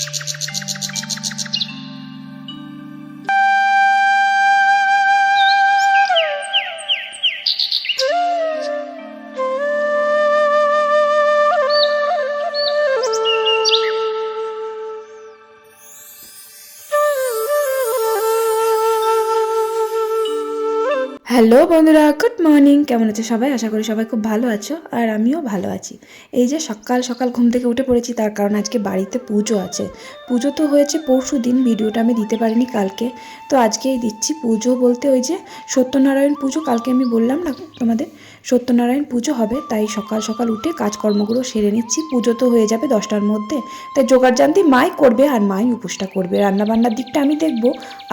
Thank you. Hello বন্ধুরা, good morning. কেমন আছে সবাই? আশা করি সবাই খুব ভালো আছো আর আমিও ভালো আছি। এই যে সকাল সকাল ঘুম থেকে উঠে পড়েছি, তার কারণ আজকে বাড়িতে পুজো আছে। পুজো তো হয়েছে পরশু দিন, ভিডিওটা আমি দিতে পারিনি কালকে। তো আজকেই দিচ্ছি পুজো বলতে ওই যে সত্যনারায়ণ পুজো, কালকে আমি বললাম না তোমাদের? সত্যনারায়ণ পুজো হবে, তাই সকাল সকাল উঠে কাজকর্মগুলো সেরে নিচ্ছি। পুজো তো হয়ে যাবে দশটার মধ্যে, তাই জোগাড় জানতি মাই করবে আর মাই উপোসটা করবে। রান্নাবান্নার দিকটা আমি দেখব,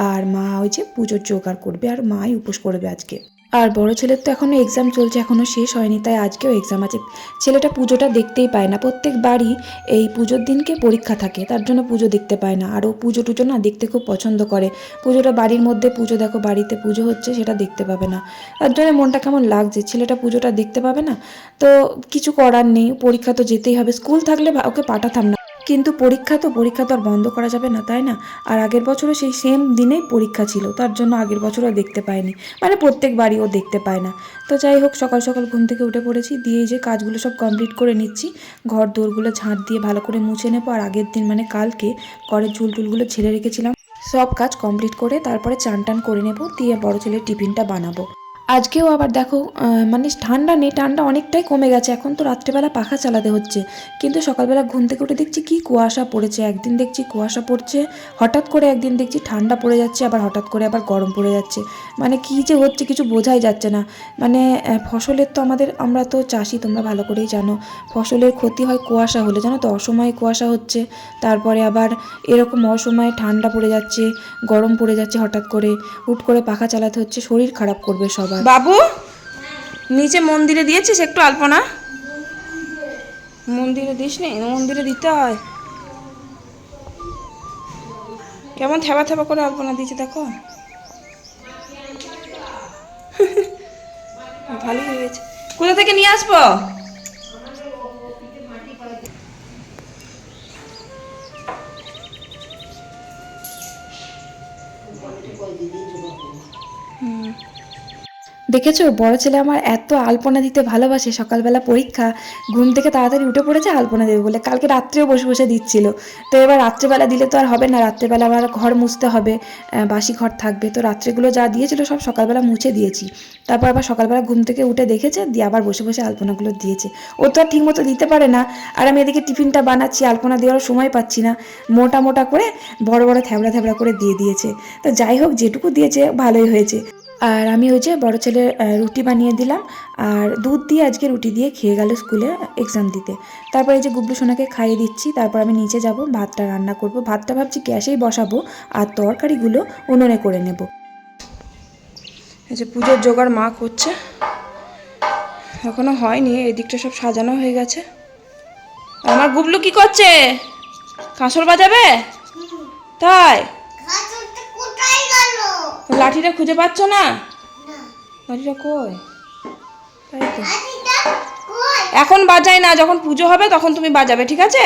আর মা ওই যে পুজোর জোগাড় করবে, আর মাই উপোস করবে আজকে। আর বড় ছেলের তো এখনও এক্সাম চলছে এখনও শেষ হয়নি, তাই আজকেও এক্সাম আছে। ছেলেটা পুজোটা দেখতেই পায় না, প্রত্যেক বাড়ি এই পুজোর দিনকে পরীক্ষা থাকে, তার জন্য পুজো দেখতে পায় না। আর ও পুজো টুজো না দেখতে খুব পছন্দ করে। পুজোটা বাড়ির মধ্যে, পুজো দেখো বাড়িতে পুজো হচ্ছে, সেটা দেখতে পাবে না। তার জন্য মনটা কেমন লাগছে? ছেলেটা পুজোটা দেখতে পাবে না? তো কিছু করার নেই, পরীক্ষা তো যেতেই হবে। স্কুল থাকলে ওকে পাঠাতাম না। কিন্তু পরীক্ষা তো পরীক্ষা তো আর বন্ধ করা যাবে না, তাই না? আর আগের বছরও সেই সেম দিনেই পরীক্ষা ছিল, তার জন্য আগের বছরও দেখতে পায়নি মানে প্রত্যেক বাড়ি ও দেখতে পায় না। তো যাই হোক, সকাল সকাল ঘুম থেকে উঠে পড়েছি, দিয়ে যে কাজগুলো সব কমপ্লিট করে নিচ্ছি, ঘর দোরগুলো ঝাঁট দিয়ে ভালো করে মুছে নেব, আর আগের দিন মানে কালকে ঘরের ঝুল টুলগুলো ছেড়ে রেখেছিলাম। সব কাজ কমপ্লিট করে তারপরে চান টান করে নেব, দিয়ে বড় ছেলের টিফিনটা বানাবো। আজকেও আবার দেখো মানে ঠান্ডা নেই, ঠান্ডা অনেকটাই কমে গেছে। এখন তো রাত্রেবেলা পাখা চালাতে হচ্ছে। কিন্তু সকালবেলা ঘুম থেকে উঠে দেখছি কি কুয়াশা পড়েছে। একদিন দেখছি কুয়াশা পড়ছে, হঠাৎ করে একদিন দেখছি ঠান্ডা পড়ে যাচ্ছে, আবার হঠাৎ করে আবার গরম পড়ে যাচ্ছে। মানে কি যে হচ্ছে কিছু বোঝাই যাচ্ছে না। মানে ফসলের তো আমাদের, আমরা তো চাষি, তোমরা ভালো করেই জানো। ফসলের ক্ষতি হয় কুয়াশা হলে, জানো তো? অসময়ে কুয়াশা হচ্ছে, তারপরে আবার এরকম অসময়ে ঠান্ডা পড়ে যাচ্ছে, গরম পড়ে যাচ্ছে হঠাৎ করে। হুট করে পাখা চালাতে হচ্ছে, শরীর খারাপ করবে সবার বাবু, নিচে মন্দিরে দিয়েছিস একটু আলপনা? মন্দিরে দিস নি মন্দিরে দিতে হয়। কেমন থেবা থেবা করে আলপনা দিয়েছে দেখো। ভালোই হয়েছে। কোথা থেকে নিয়ে আসব? দেখেছ? বড় ছেলে আমার এত আলপনা দিতে ভালোবাসে। সকালবেলা পরীক্ষা, ঘুম থেকে তাড়াতাড়ি উঠে পড়েছে, আলপনা দেবে বলে। কালকে রাত্রেও বসে বসে দিচ্ছিল। তো এবার রাত্রেবেলা দিলে তো আর হবে না। রাত্রেবেলা আবার ঘর মুছতে হবে বাসি ঘর থাকবে। তো রাত্রেগুলো যা দিয়েছিল সব সকালবেলা মুছে দিয়েছি। তারপর আবার সকালবেলা ঘুম থেকে উঠে দেখেছে, দিয়ে আবার বসে বসে আলপনাগুলো দিয়েছে। ও তো আর ঠিক মতো দিতে পারে না। আর আমি এদিকে টিফিনটা বানাচ্ছি, আলপনা দেওয়ার সময় পাচ্ছি না। মোটা মোটা করে বড় বড় থ্যাবড়া থ্যাবড়া করে দিয়ে দিয়েছে। তো যাই হোক, যেটুকু দিয়েছে, ভালোই হয়েছে। আর আমি ওই যে বড় ছেলের রুটি বানিয়ে দিলাম। আর দুধ দিয়ে আজকে রুটি দিয়ে খেয়ে গেল স্কুলে এক্সাম দিতে। তারপরে এই যে গুবলু সোনাকে খাইয়ে দিচ্ছি, তারপর আমি নিচে যাব, ভাতটা রান্না করব। ভাতটা ভাবছি গ্যাসেই বসাবো, আর তরকারিগুলো উনুনে করে নেব। এই যে পুজোর জোগাড় মা করছে। এখনও হয়নি, এদিকটা সব সাজানো হয়ে গেছে। আমার গুবলু কি করছে? কাঁসর বাজাবে? তাই? লাঠিটা খুঁজে পাচ্ছ না? লাঠিটা কই? তাই তো। এখন বাজাই না যখন পুজো হবে তখন তুমি বাজাবে ঠিক আছে?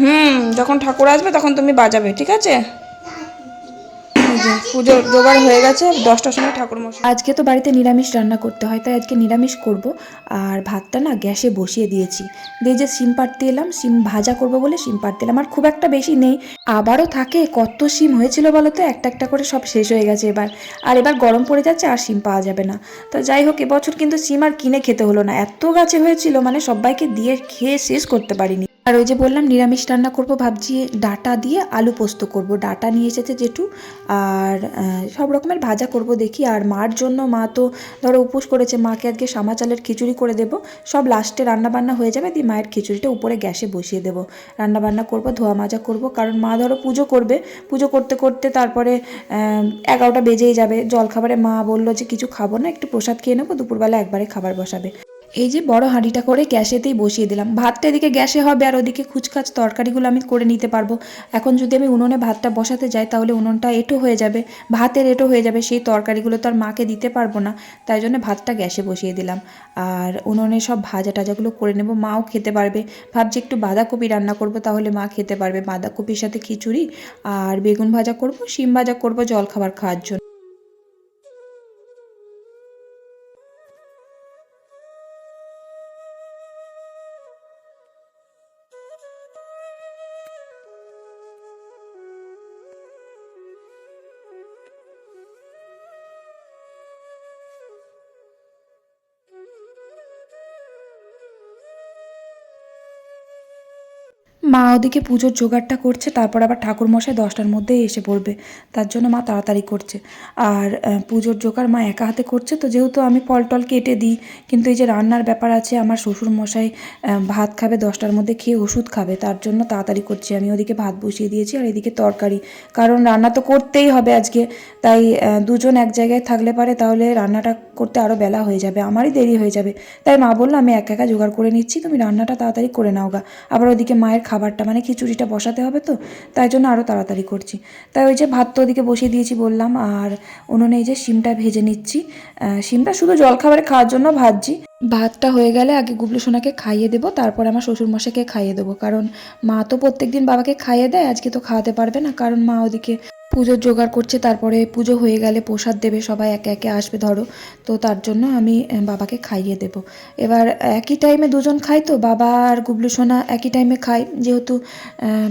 হুম যখন ঠাকুর আসবে তখন তুমি বাজাবে ঠিক আছে? যে, জোগাড় হয়ে গেছে দশটার সময় ঠাকুর মশাই। আজকে তো বাড়িতে নিরামিষ রান্না করতে হয় তাই আজকে নিরামিষ করব। আর ভাতটা না গ্যাসে বসিয়ে দিয়েছি। দিয়ে যে সিম পাড়তে এলাম সিম ভাজা করব বলে সিম পাড়তে এলাম আর খুব একটা বেশি নেই। আবারও থাকে কত সিম হয়েছিল বলো তো একটা একটা করে সব শেষ হয়ে গেছে এবার। আর এবার গরম পড়ে যাচ্ছে আর সিম পাওয়া যাবে না। তো যাই হোক এবছর কিন্তু সিম আর কিনে খেতে হলো না। এত গাছে হয়েছিল মানে সবাইকে দিয়ে খেয়ে শেষ করতে পারিনি। আর ওই যে বললাম, নিরামিষ রান্না করব, ভাবছি ডাটা দিয়ে আলু পোস্ত করব। ডাটা নিয়ে এসেছে জেঠু, আর সব রকমের ভাজা করব দেখি। আর মার জন্য মা তো ধরো উপোস করেছে, মাকে আজকে সামা চালের খিচুড়ি করে দেব। সব লাস্টে রান্না বান্না হয়ে যাবে, দিয়ে মায়ের খিচুড়িটা উপরে গ্যাসে বসিয়ে দেব। রান্না বান্না করব, ধোয়া মাজা করব, কারণ মা ধরো পুজো করবে। পুজো করতে করতে তারপরে এগারোটা বেজেই যাবে। জল খাবারে মা বলল যে, কিছু খাব না, একটু প্রসাদ খেয়ে নেব, দুপুরবেলা একবারে খাবার বসাবে। এই যে বড় হাঁড়িটা করে গ্যাসেতেই বসিয়ে দিলাম। ভাতটা এদিকে গ্যাসে হবে আর ওদিকে খুচখাচ তরকারিগুলো আমি করে নিতে পারব। এখন যদি আমি উনুনে ভাতটা বসাতে যাই তাহলে উনুনটা এঁটো হয়ে যাবে, ভাতের এঁটো হয়ে যাবে, সেই তরকারিগুলো তো আর মাকে দিতে পারব না। তাই জন্য ভাতটা গ্যাসে বসিয়ে দিলাম। আর উনুনে সব ভাজা টাজাগুলো করে নেব, মাও খেতে পারবে। ভাবছি একটু বাঁধাকপি রান্না করব, তাহলে মা খেতে পারবে। বাঁধাকপির সাথে খিচুড়ি আর বেগুন ভাজা করব, শিম ভাজা করব জল খাবার খাওয়ার জন্য। মা ওদিকে পুজোর জোগাড়টা করছে, তারপর আবার ঠাকুর মশাই দশটার মধ্যেই এসে পড়বে। তার জন্য মা তাড়াতাড়ি করছে। আর পুজোর জোগাড় মা একা হাতে করছে, তো যেহেতু আমি ফল টল কেটে দিই, কিন্তু এই যে রান্নার ব্যাপার আছে, আমার শ্বশুর মশাই ভাত খাবে, দশটার মধ্যে খেয়ে ওষুধ খাবে, তার জন্য তাড়াতাড়ি করছি। আমি ওদিকে ভাত বসিয়ে দিয়েছি আর এদিকে তরকারি। কারণ রান্না তো করতেই হবে আজকে, তাই দুজন এক জায়গায় থাকলে পারে, তাহলে রান্নাটা করতে আরও বেলা হয়ে যাবে, আমারই দেরি হয়ে যাবে। তাই মা বলল, আমি একা একা জোগাড় করে নিচ্ছি, তুমি রান্নাটা তাড়াতাড়ি করে নাও গা। আবার ওদিকে মায়ের খাবারটা মানে খিচুড়িটা বসাতে হবে তো, তাই জন্য আরও তাড়াতাড়ি করছি। তাই ওই যে ভাত তো ওদিকে বসিয়ে দিয়েছি বললাম, আর উনুনে এই যে শিমটা ভেজে নিচ্ছি। শিমটা শুধু জলখাবারে খাওয়ার জন্য ভাজছি। ভাতটা হয়ে গেলে আগে গুবলু সোনাকে খাইয়ে দেবো, তারপর আমার শ্বশুরমশাইকে খাইয়ে দেবো। কারণ মা তো প্রত্যেকদিন বাবাকে খাইয়ে দেয়, আজকে তো খাওয়াতে পারবে না, কারণ মা ওদিকে পুজোর জোগাড় করছে, তারপরে পুজো হয়ে গেলে প্রসাদ দেবে, সবাই একে একে আসবে, ধরো। তো তার জন্য আমি বাবাকে খাইয়ে দেব। এবার একই টাইমে দুজন খাই তো, বাবা আর গুবলু সোনা একই টাইমে খাই যেহেতু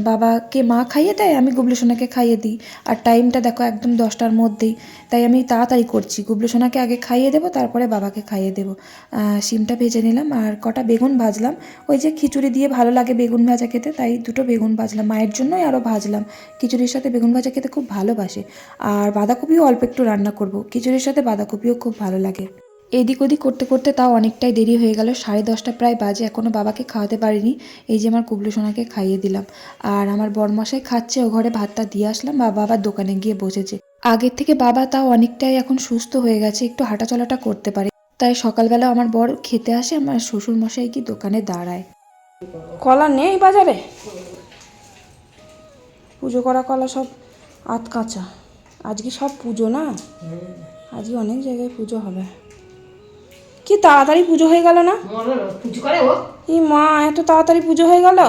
বাবাকে মা খাইয়ে দেয়, আমি গুবলু সোনাকে খাইয়ে দিই। আর টাইমটা দেখো একদম দশটার মধ্যেই। তাই আমি তাড়াতাড়ি করছি। গুবলু সোনাকে আগে খাইয়ে দেবো, তারপরে বাবাকে খাইয়ে দেবো। শিমটা ভেজে নিলাম আর কটা বেগুন ভাজলাম। ওই যে খিচুড়ি দিয়ে ভালো লাগে বেগুন ভাজা খেতে, তাই দুটো বেগুন ভাজলাম। মায়ের জন্যই আরও ভাজলাম। খিচুড়ির সাথে বেগুন ভাজা খেতে খুব ভালোবাসে। আর বাঁধাকপিও অল্প একটু রান্না করব। খিচুড়ির সাথে বাঁধাকপিও খুব ভালো লাগে। এদিক ওদিক করতে করতে তাও অনেকটাই দেরি হয়ে গেল। সাড়ে দশটা প্রায় বাজে এখনও বাবাকে খাওয়াতে পারিনি। এই যে আমার কুবলু সোনাকে খাইয়ে দিলাম। আর আমার বরমশাই খাচ্ছে, ও ঘরে ভাতটা দিয়ে আসলাম, বা বাবার দোকানে গিয়ে বসেছে। আগের থেকে বাবা তাও অনেকটাই এখন সুস্থ হয়ে গেছে, একটু হাঁটাচলাটা করতে পারে। তাই সকালবেলা আমার বর খেতে আসে, আমার শ্বশুর মশাই কি দোকানে দাঁড়ায়। কলা নেই বাজারে? পুজো করা কলা সব আত কাঁচা। আজকে সব পুজো না? আজকে অনেক জায়গায় পুজো হবে। কি তাড়াতাড়ি পুজো হয়ে গেল না? এই মা এত তাড়াতাড়ি পুজো হয়ে গেল?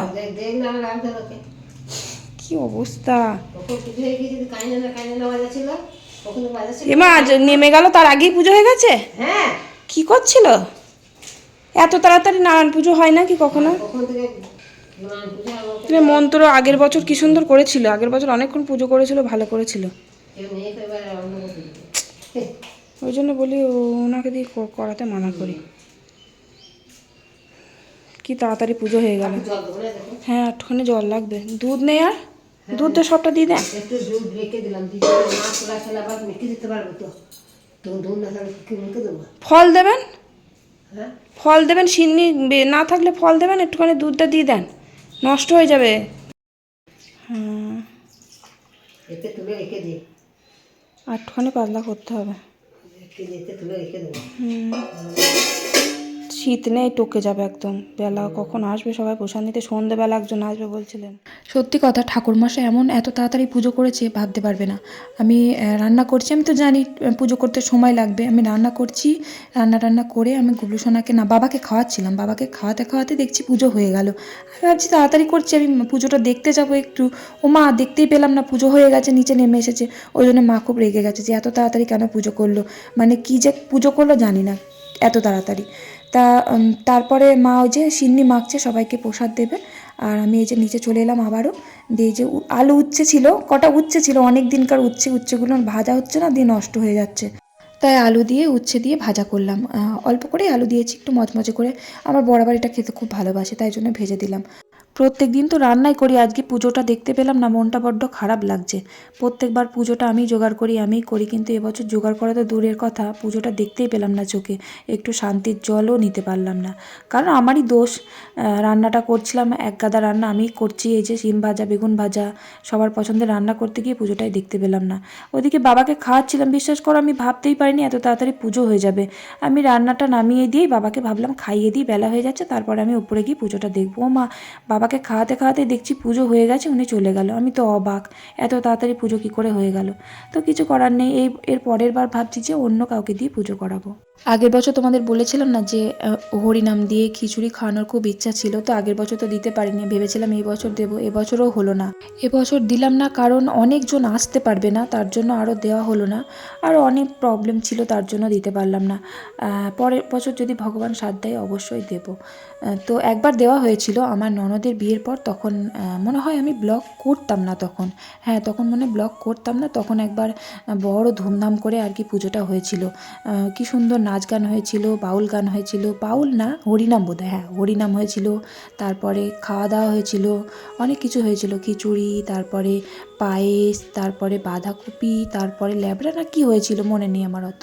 কি অবস্থা? তখন পুজো গিয়ে যদি কাইনে না কাইনে না বাজা ছিল। ওখানে বাজা ছিল। এ মা আজ নেমে গেল তার আগেই পুজো হয়ে গেছে? হ্যাঁ। কি করছিল? এত তাড়াতাড়ি নারায়ণ পুজো হয় না কি কখনো? মন্ত্র আগের বছর কি সুন্দর করেছিল? আগের বছর অনেকক্ষণ পুজো করেছিল ভালো করেছিল। ওই জন্য বলি ওনাকে দিয়ে করাতে মানা করি। কি তাড়াতাড়ি পুজো হয়ে গেল। হ্যাঁ একটুখানি জল লাগবে। দুধ নেই আর? দুধ তো সবটা দিয়ে দেন একটু দুধ রেখে দিলাম দিতে পারব তো। ফল দেবেন? হ্যাঁ? ফল দেবেন সিন্নি না থাকলে ফল দেবেন একটুখানি দুধটা দিয়ে দেন। নষ্ট হয়ে যাবে। হ্যাঁ এতে তুলে রেখে দিই। আটখানে পাতলা করতে হবে। তুলে রেখে দেবো। হুম। শীত নেই টকে যাবে একদম। বেলা কখন আসবে সবাই প্রসাদ নিতে? সন্ধেবেলা একজন আসবে বলছিলেন। সত্যি কথা ঠাকুরমশাই এমন এত তাড়াতাড়ি পুজো করেছে ভাবতে পারবে না। আমি রান্না করছি আমি তো জানি পুজো করতে সময় লাগবে। আমি রান্না করছি রান্না টান্না করে আমি গুবলু সোনাকে না বাবাকে খাওয়াচ্ছিলাম। বাবাকে খাওয়াতে খাওয়াতে দেখছি পুজো হয়ে গেল। আমি ভাবছি তাড়াতাড়ি করছি আমি পুজোটা দেখতে যাব একটু। ও মা দেখতেই পেলাম না পুজো হয়ে গেছে নিচে নেমে এসেছে। ওই জন্য মা খুব রেগে গেছে যে এত তাড়াতাড়ি কেন পুজো করল? মানে কি যে পুজো করল জানি না এত তাড়াতাড়ি। তা তারপরে মা ওই যে সিন্নি মাখছে, সবাইকে প্রসাদ দেবে। আর আমি এই যে নিচে চলে এলাম আবারও। দিয়ে যে আলু উচ্ছে ছিল, কটা উচ্ছে ছিল, অনেক দিনকার উচ্ছে, উচ্ছেগুলো ভাজা হচ্ছে না, দিয়ে নষ্ট হয়ে যাচ্ছে। তাই আলু দিয়ে উচ্ছে দিয়ে ভাজা করলাম। অল্প করেই আলু দিয়েছি, একটু মচমচে করে। আমার বরাবর এটা খেতে খুব ভালোবাসে, তাই জন্য ভেজে দিলাম। প্রত্যেক দিন তো রান্নাই করি, আজকে পুজোটা দেখতে পেলাম না, মনটা বড্ড খারাপ লাগছে। প্রত্যেকবার পুজোটা আমি জোগাড় করি, আমিই করি, কিন্তু এবছর জোগাড় করা তো দূরের কথা, পুজোটা দেখতেই পেলাম না চোখে, একটু শান্তির জলও নিতে পারলাম না। কারণ আমারই দোষ রান্নাটা করছিলাম, এক গাদা রান্না আমিই করছি, এই যে শিম ভাজা, বেগুন ভাজা, সবার পছন্দের রান্না করতে গিয়ে পুজোটাই দেখতে পেলাম না। ওদিকে বাবাকে খাওয়াচ্ছিলাম, বিশ্বাস করো আমি ভাবতেই পারিনি, এত তাড়াতাড়ি পুজো হয়ে যাবে। আমি রান্নাটা নামিয়ে দিয়েই বাবাকে ভাবলাম খাইয়ে দিই, বেলা হয়ে যাচ্ছে, তারপরে আমি উপরে গিয়ে পুজোটা দেখব। মা বাবাকে খাওয়াতে খাওয়াতে দেখছি পুজো হয়ে গেছে, উনি চলে গেল। আমি তো অবাক, এত তাড়াতাড়ি পুজো কী করে হয়ে গেল? তো কিছু করার নেই, এই, এর পরের বার ভাবছি যে অন্য কাউকে দিয়ে পুজো করাবো। আগের বছর তোমাদের বলেছিলাম না যে হরিনাম দিয়ে খিচুড়ি খাওয়ানোর খুব ইচ্ছা ছিল, তো আগের বছর তো দিতে পারিনি। ভেবেছিলাম এই বছর দেবো এবছরও হলো না। এবছর দিলাম না কারণ অনেকজন আসতে পারবে না, তার জন্য আরও দেওয়া হলো না। আর অনেক প্রবলেম ছিল, তার জন্য দিতে পারলাম না। পরের বছর যদি ভগবান সাথ দেয়, অবশ্যই দেব। তো একবার দেওয়া হয়েছিল আমার ননদের বিয়ের পর, তখন মনে হয় আমি ব্লগ করতাম না তখন। হ্যাঁ তখন মনে ব্লগ করতাম না, তখন একবার বড় ধুমধাম করে আর কি পুজোটা হয়েছিল। কি সুন্দর নাচ গান হয়েছিল, বাউল গান হয়েছিল, বাউল না, হরিনাম বোধ হ্যাঁ হরিনাম হয়েছিল, তারপরে খাওয়া দাওয়া হয়েছিল, অনেক কিছু হয়েছিল, খিচুড়ি, তারপরে পায়েস, তারপরে বাঁধাকপি, তারপরে ল্যাবড়া না কী হয়েছিল মনে নেই আমার অত।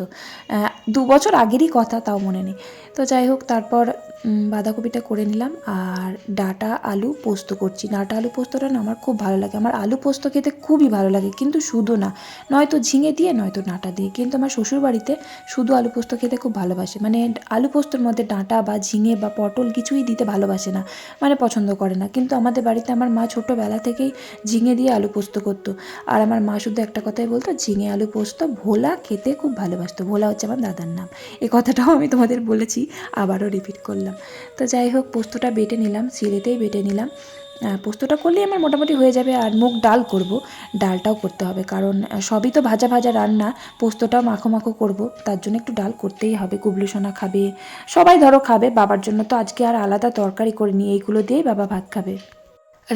দু বছর আগেরই কথা, তাও মনে নেই। তো যাই হোক, তারপর বাঁধাকপিটা করে নিলাম আর ডাটা আলু পোস্ত করছি। ডাটা আলু পোস্তটা না আমার খুব ভালো লাগে। আমার আলু পোস্ত খেতে খুবই ভালো লাগে, কিন্তু শুধু না, নয়তো ঝিঙে দিয়ে, নয়তো ডাঁটা দিয়ে, কিন্তু আমার শ্বশুরবাড়িতে শুধু আলু পোস্ত খেতে খুব ভালোবাসে। মানে আলু পোস্তর মধ্যে ডাঁটা বা ঝিঙে বা পটল কিছুই দিতে ভালোবাসে না মানে পছন্দ করে না। কিন্তু আমাদের বাড়িতে আমার মা ছোটোবেলা থেকেই ঝিঙে দিয়ে আলু পোস্ত করতো। আর আমার মা শুধু একটা কথাই বলতো, ঝিঙে আলু পোস্ত ভোলা খেতে খুব ভালোবাসতো। ভোলা হচ্ছে আমার দাদার নাম। এ কথাটাও আমি তোমাদের বলেছি, আবারও রিপিট করলাম। তো যাই হোক, পোস্তটা বেটে নিলাম সিলেতেই বেটে নিলাম। পোস্তটা করলেই আমার মোটামুটি হয়ে যাবে আর মুগ ডাল করব, ডালটাও করতে হবে। কারণ সবই তো ভাজা ভাজা রান্না, পোস্তটাও মাখো মাখো করব, তার জন্য একটু ডাল করতেই হবে। গুবলু সোনা খাবে, সবাই ধরো খাবে, বাবার জন্য তো আজকে আর আলাদা তরকারি করে করিনি, এইগুলো দিয়েই বাবা ভাত খাবে।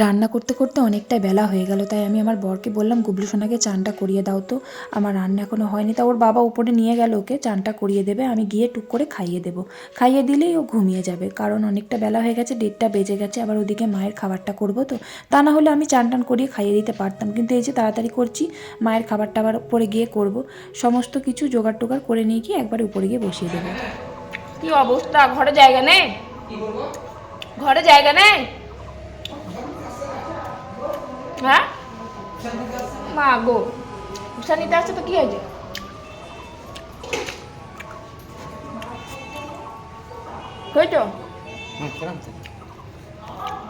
রান্না করতে করতে অনেকটা বেলা হয়ে গেল, তাই আমি আমার বরকে বললাম, গুবলু সোনাকে চানটা করিয়ে দাও তো। আমার রান্না এখনও হয়নি, তা ওর বাবা উপরে নিয়ে গেল ওকে, চানটা করিয়ে দেবে, আমি গিয়ে টুক করে খাইয়ে দেবো। খাইয়ে দিলেই ও ঘুমিয়ে যাবে, কারণ অনেকটা বেলা হয়ে গেছে ডেটটা বেজে গেছে, আবার ওদিকে মায়ের খাবারটা করব তো। তা না হলে আমি চান টান করিয়ে খাইয়ে দিতে পারতাম, কিন্তু এই যে তাড়াতাড়ি করছি, মায়ের খাবারটা আবার উপরে গিয়ে করব। সমস্ত কিছু জোগাড় টোগাড় করে নিয়ে গিয়ে একবার উপরে গিয়ে বসিয়ে দেবো। কি অবস্থা? ঘরে জায়গা নেই? ঘরে জায়গা নেই? হ্যাঁ? মা গো উষা নিতে আসছে তো কি হয়েছে? হয়েছ? হ্যাঁ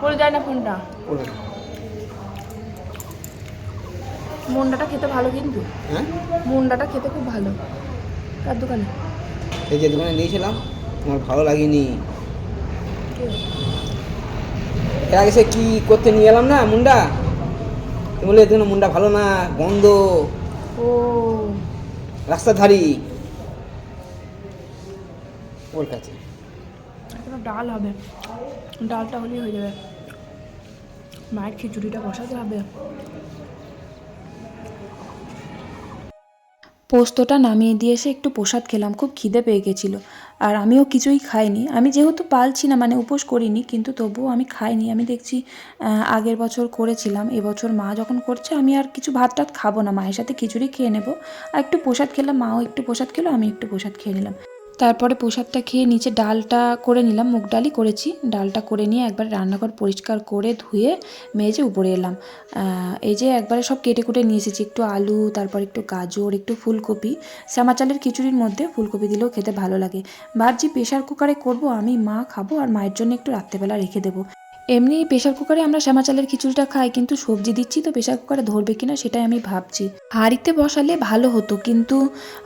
পড়ে যায় না ফোনটা। মুন্ডাটা খেতে ভালো কিন্তু। হ্যাঁ? মুন্ডাটা খেতে খুব ভালো। কার দোকানে? এই যে দোকানে নিয়েছিলাম আমার ভালো লাগেনি। এর আগে সে কী করতে নিয়ে এলাম না মুন্ডা? বলে এখানে মুন্ডা ভালো না গন্ধ। ও। রাস্তার ধারি ওর কাছে। ডাল হবে। ডালটা হলেই হয়ে যাবে। মায়ের খিচুড়িটা বসাতে হবে। পোস্তটা নামিয়ে দিয়ে এসে একটু প্রসাদ খেলাম। খুব খিদে পেয়ে গেছিল। আর আমিও কিছুই খাইনি। আমি যেহেতু পালছি না মানে উপোস করিনি, কিন্তু তবুও আমি খাইনি। আমি দেখছি আগের বছর করেছিলাম, এবছর মা যখন করছে, আমি আর কিছু ভাত টাত খাব না। মায়ের সাথে খিচুড়ি খেয়ে নেব। আর একটু প্রসাদ খেলাম, মাও একটু প্রসাদ খেলো, আমি একটু প্রসাদ খেয়ে নিলাম। তারপরে প্রসাদটা খেয়ে নিচে ডালটা করে নিলাম, মুগ ডালই করেছি। ডালটা করে নিয়ে একবার রান্নাঘর পরিষ্কার করে ধুয়ে মেজে উপরে এলাম। এই যে একবারে সব কেটে কুটে নিয়ে এসেছি, একটু আলু, তারপর একটু গাজর, একটু ফুলকপি। শ্যামা চালের খিচুড়ির মধ্যে ফুলকপি দিলেও খেতে ভালো লাগে। ভাবছি প্রেশার কুকারে করব, আমি মা খাব আর মায়ের জন্য একটু রাত্রেবেলা রেখে দেবো। এমনি প্রেশার কুকারে আমরা শ্যামা চালের খিচুড়িটা খাই, কিন্তু সবজি দিচ্ছি তো প্রেশার কুকারে ধরবে কিনা সেটাই আমি ভাবছি। হাঁড়িতে বসালে ভালো হতো, কিন্তু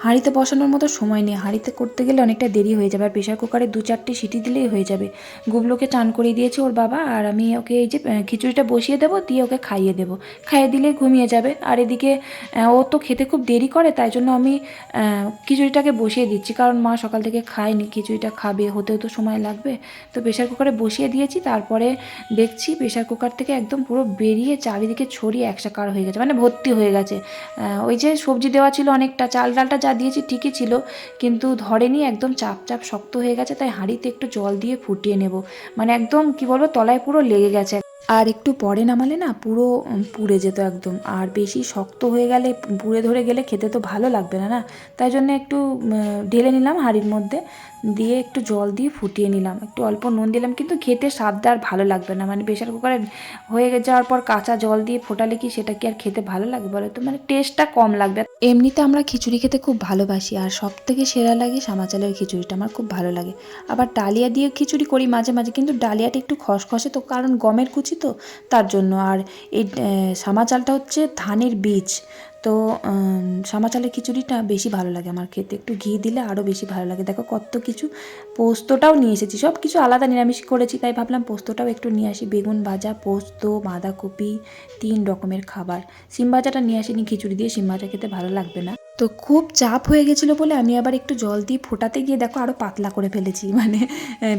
হাঁড়িতে বসানোর মতো সময় নেই। হাঁড়িতে করতে গেলে অনেকটা দেরি হয়ে যাবে, আর প্রেশার কুকারে দু চারটে সিটি দিলেই হয়ে যাবে। গুবলোকে চান করিয়ে দিয়েছে ওর বাবা, আর আমি ওকে এই যে খিচুড়িটা বসিয়ে দেবো, দিয়ে ওকে খাইয়ে দেবো। খাইয়ে দিলেই ঘুমিয়ে যাবে। আর এদিকে ও তো খেতে খুব দেরি করে, তাই জন্য আমি খিচুড়িটাকে বসিয়ে দিচ্ছি। কারণ মা সকাল থেকে খায়নি, খিচুড়িটা খাবে, হতেও তো সময় লাগবে। তো প্রেশার কুকারে বসিয়ে দিয়েছি, তারপরে দেখছি প্রেশার কুকার থেকে একদম পুরো বেরিয়ে চারিদিকে ছড়িয়ে একসাকার হয়ে গেছে মানে ভর্তি হয়ে গেছে। ওই যে সবজি দেওয়া ছিল অনেকটা, চাল ডালটা যা দিয়েছি ঠিকই ছিল, কিন্তু ধরেনি একদম চাপ চাপ শক্ত হয়ে গেছে, তাই হাঁড়িতে একটু জল দিয়ে ফুটিয়ে নেব। মানে একদম কি বলব, তলায় পুরো লেগে গেছে। আর একটু পরে নামালে না পুরো পুড়ে যেত একদম। আর বেশি শক্ত হয়ে গেলে, পুড়ে ধরে গেলে খেতে তো ভালো লাগবে না না? তাই জন্য একটু ঢেলে নিলাম হাঁড়ির মধ্যে। দিয়ে একটু জল দিয়ে ফুটিয়ে নিলাম। একটু অল্প নুন দিলাম কিন্তু খেতে স্বাদটা আর ভালো লাগবে না। মানে প্রেশার কুকারে হয়ে যাওয়ার পর কাঁচা জল দিয়ে ফোটালে কি সেটা কি আর খেতে ভালো লাগবে বলো তো? মানে টেস্টটা কম লাগবে। এমনিতে আমরা খিচুড়ি খেতে খুব ভালোবাসি আর সব থেকে সেরা লাগে সামা চালের খিচুড়িটা। আমার খুব ভালো লাগে। আবার ডালিয়া দিয়ে খিচুড়ি করি মাঝে মাঝে কিন্তু ডালিয়াটা একটু খসখসে তো কারণ গমের কুচি তো তার জন্য। আর এই আহ, সামা চালটা হচ্ছে ধানের বীজ। তো সামা চালের খিচুড়িটা বেশি ভালো লাগে আমার খেতে। একটু ঘি দিলে আরও বেশি ভালো লাগে। দেখো কত কিছু পোস্তটাও নিয়ে এসেছি। সব কিছু আলাদা নিরামিষ করেছি, তাই ভাবলাম পোস্তটাও একটু নিয়ে আসি। বেগুন ভাজা, পোস্ত, বাঁধাকপি, তিন রকমের খাবার। সিম ভাজাটা নিয়ে আসিনি, খিচুড়ি দিয়ে সিম ভাজা খেতে ভালো লাগবে না। তো খুব চাপ হয়ে গেছিল বলে আমি আবার একটু জল দিয়ে ফোটাতে গিয়ে দেখো আরও পাতলা করে ফেলেছি। মানে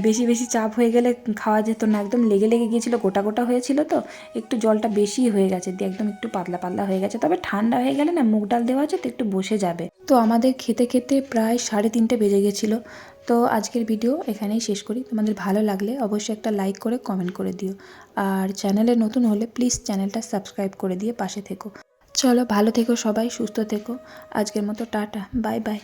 বেশি বেশি চাপ হয়ে গেলে খাওয়া যেত না, একদম লেগে লেগে গিয়েছিল, গোটা গোটা হয়েছিল তো, একটু জলটা বেশি হয়ে গেছে দিয়ে একদম একটু পাতলা পাতলা হয়ে গেছে। তবে ঠান্ডা হয়ে গেলে না মুগ ডাল দেওয়া আছে তো একটু বসে যাবে। তো আমাদের খেতে খেতে প্রায় সাড়ে তিনটে বেজে গেছিল। তো আজকের ভিডিও এখানেই শেষ করি। তোমাদের ভালো লাগলে অবশ্যই একটা লাইক করে, কমেন্ট করে দিও। আর চ্যানেলে নতুন হলে প্লিজ চ্যানেলটা সাবস্ক্রাইব করে দিয়ে পাশে থেকো। চলো ভালো থেকো সবাই সুস্থ থেকো। আজকের মতো টাটা বাই বাই।